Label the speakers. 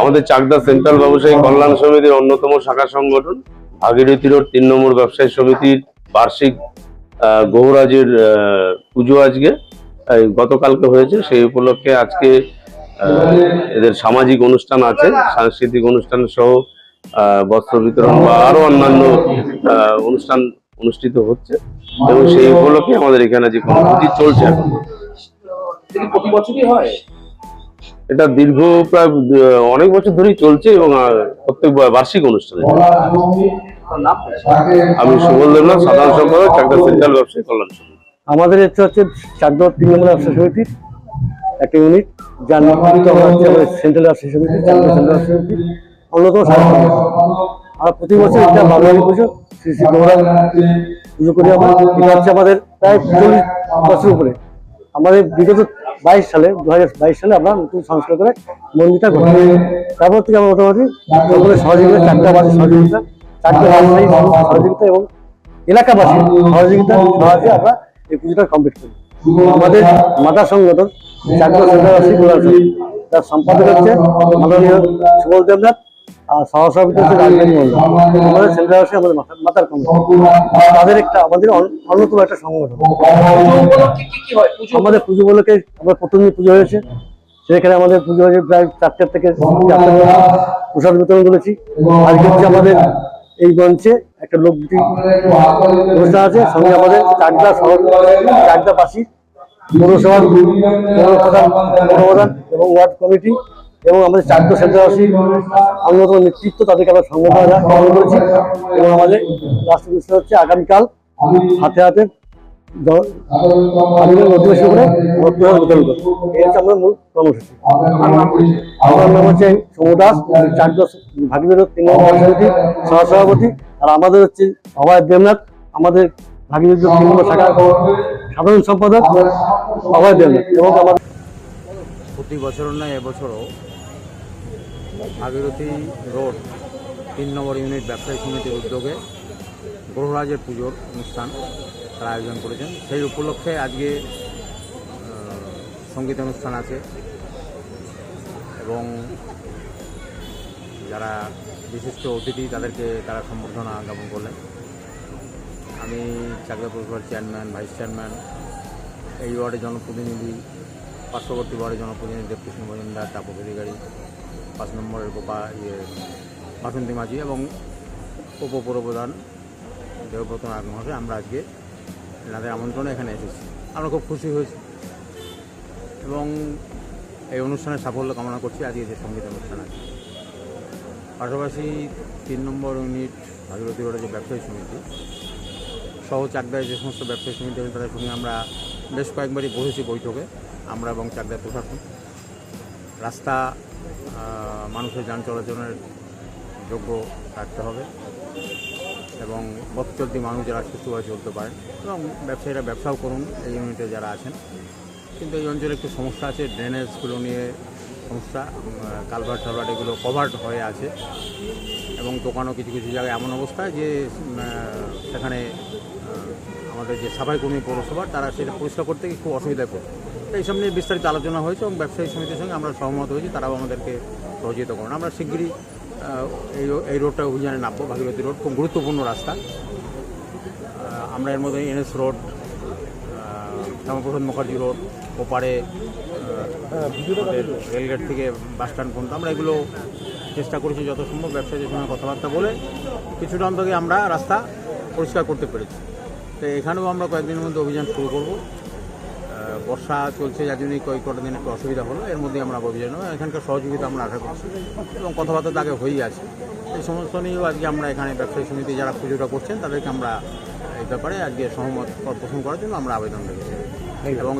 Speaker 1: আমাদের চাকদা সেন্ট্রাল ব্যবসায়ী কল্যাণ সমিতির অন্যতম শাখা সংগঠন ভাগীরথী রোড তিন নম্বর ব্যবসায়ী সমিতির বার্ষিক গৌরাজের পুজো আজকে গতকালকে হয়েছে, সেই উপলক্ষে আজকে এদের সামাজিক অনুষ্ঠান আছে, সাংস্কৃতিক অনুষ্ঠান সহ বস্ত্র বিতরণ বা আরও অন্যান্য অনুষ্ঠান অনুষ্ঠিত হচ্ছে, এবং সেই উপলক্ষে আমাদের এখানে যে কর্মসূচি চলছে এখন।
Speaker 2: প্রতি বছরই হয়?
Speaker 1: এটা দীর্ঘ প্রায় অনেক বছর ধরেই চলছে এবং প্রত্যেক বার্ষিক অনুষ্ঠান। এটা। আমি সুবল দেবনাথ, সাধারণ সম্পাদক, চাকদা সেন্ট্রাল ব্যবসায়ী কল্যাণ সমিতি।
Speaker 3: আমাদের হচ্ছে হচ্ছে চাকদহ তিন নম্বর ব্যবসা সমিতির একটা ইউনিট যার নেতৃত্ব হচ্ছে আমাদের সেন্ট্রাল ব্যবসা সমিতি চাকদহ সেন্ট্রাল ব্যবসা সমিতি অন্যতম সদস্য আমরা প্রতি বছর এটা বাঙালি পুজো, শ্রী শ্রী গৌরাঙ্গ পুজো করি আমরা। এটা হচ্ছে আমাদের প্রায় চল্লিশ বছর উপরে। আমাদের বিগত বাইশ সালে দু হাজার বাইশ সালে আমরা নতুন সংস্কার করে মন্দিরটা করি। তারপর থেকে আমরা মোটামুটি সহযোগিতা চাকদাবাসীর সহযোগিতা চারটে ব্যবসায়ী সহযোগিতা এবং এলাকাবাসী সহযোগিতা সাহায্যে আমরা এই পুজোটা কমপ্লিট করি আমাদের মাতা সংগঠন চারটা সেন্টারবাসী তার সম্পাদক হচ্ছে মাননীয় সুবল দেবনাথ আর আমাদের তাদের একটা আমাদের অন্যতম একটা সংগঠন। আমাদের পুজো হয়েছে। সেখানে আমাদের পুজো হয়েছে প্রায় চারটার থেকে প্রসাদ বিতরণ করেছি। আজকে হচ্ছে আমাদের এই মঞ্চে একটা লোকগীতি অনুষ্ঠান আছে। সঙ্গে আমাদের চাকদা শহর চাকদাবাসী পৌরসভার পৌর প্রধান পৌরপ্রধান এবং ওয়ার্ড কমিটি এবং আমাদের চাকদা সেন্টারবাসী অন্যতম নেতৃত্ব তাদেরকে আমরা সংগঠন গ্রহণ করেছি। এবং আমাদের রাষ্ট্র বিষয় হচ্ছে আগামীকাল হাতে হাতে আমাদের আমাদের মূল আমার নাম হচ্ছে সমু দাস ভাগীদের আর আমাদের হচ্ছে দেবনাথ, আমাদের ভাগীদের সাধারণ সম্পাদক অভয় দেবনাথ। এবং আমার
Speaker 4: প্রতি বছর নয় এবছরও ভাগীরথী রোড তিন নম্বর ইউনিট ব্যবসায়ী সমিতির উদ্যোগে গ্রহরাজের পুজোর অনুষ্ঠান তারা আয়োজন করেছেন। সেই উপলক্ষে আজকে সংগীত অনুষ্ঠান আছে এবং যারা বিশিষ্ট অতিথি তাদেরকে তারা সম্বর্ধনা জ্ঞাপন করলেন। আমি চাকদা পৌরসভার চেয়ারম্যান, ভাইস চেয়ারম্যান, এই ওয়ার্ডের জনপ্রতিনিধি পার্শ্ববর্তী ওয়ার্ডের জনপ্রতিনিধি দেবকৃষ্ণ মজুমদার তাপক অধিকারী পাঁচ নম্বরের গোপা ইয়ে বাসন্তী মাঝি এবং উপপ্রধান দেবব্রত মহাশয়। আমরা আজকে এনাদের আমন্ত্রণে এখানে এসেছি। আমরা খুব খুশি হয়েছি এবং এই অনুষ্ঠানের সাফল্য কামনা করছি আজকে যে সংগীত অনুষ্ঠান আছে। পাশাপাশি তিন নম্বর ইউনিট ভাগীরথী রোডের যে ব্যবসায়ী সমিতি, সহ চাকদায় যে সমস্ত ব্যবসায়ী সমিতি তাদের সঙ্গে আমরা বেশ কয়েকবারই বসেছি বৈঠকে, আমরা এবং চাকদায় প্রশাসন। রাস্তা মানুষের যান চলাচলের যোগ্য রাখতে হবে এবং পথ মানুষ যারা সুস্থভাবে চলতে পারেন এবং ব্যবসায়ীরা ব্যবসাও করুন এই ইউনিটে যারা আছেন। কিন্তু এই অঞ্চলে একটু সমস্যা আছে, ড্রেনেজগুলো নিয়ে সমস্যা কালভার টালভার এগুলো কভার্ড হয়ে আছে এবং দোকানও কিছু কিছু জায়গায় এমন অবস্থা যে সেখানে আমাদের যে সাফাই কর্মী পৌরসভা, তারা সেটা পরিষ্কার করতে গিয়ে খুব অসুবিধায় পড়ে। এইসব নিয়ে বিস্তারিত আলোচনা হয়েছে এবং ব্যবসায়ী সমিতির সঙ্গে আমরা সহমত হয়েছি, তারাও আমাদেরকে সহযোগিতা করুন আমরা শিগগিরই এই এই রোডটা অভিযানে নামবো, ভাগীরথী রোড, খুব গুরুত্বপূর্ণ রাস্তা। আমরা এর মধ্যে NS road Shyamaprasad Mukherjee road, ওপারে রেলগেট থেকে বাস স্ট্যান্ড পর্যন্ত আমরা এগুলো চেষ্টা করেছি, যত সম্ভব ব্যবসায়ীদের সঙ্গে কথাবার্তা বলে কিছুটা অন্তকে আমরা রাস্তা পরিষ্কার করতে পেরেছি। তো এখানেও আমরা কয়েকদিনের মধ্যে অভিযান শুরু করব। বর্ষা চলছে যার জন্যই কয়েক কটা দিন একটু অসুবিধা হলো। এর মধ্যেই আমরা অভিযান। এখানকার সহযোগিতা আমরা আশা করছি। এবং কথাবার্তা তাকে হয়েই আছে। এই সমস্ত নিয়েও আজকে আমরা এখানে ব্যবসায়ী সমিতি যারা পুজোটা করছেন তাদেরকে আমরা এই ব্যাপারে আজকে সহমত পোষণ করার জন্য আমরা আবেদন রেখেছি। এবং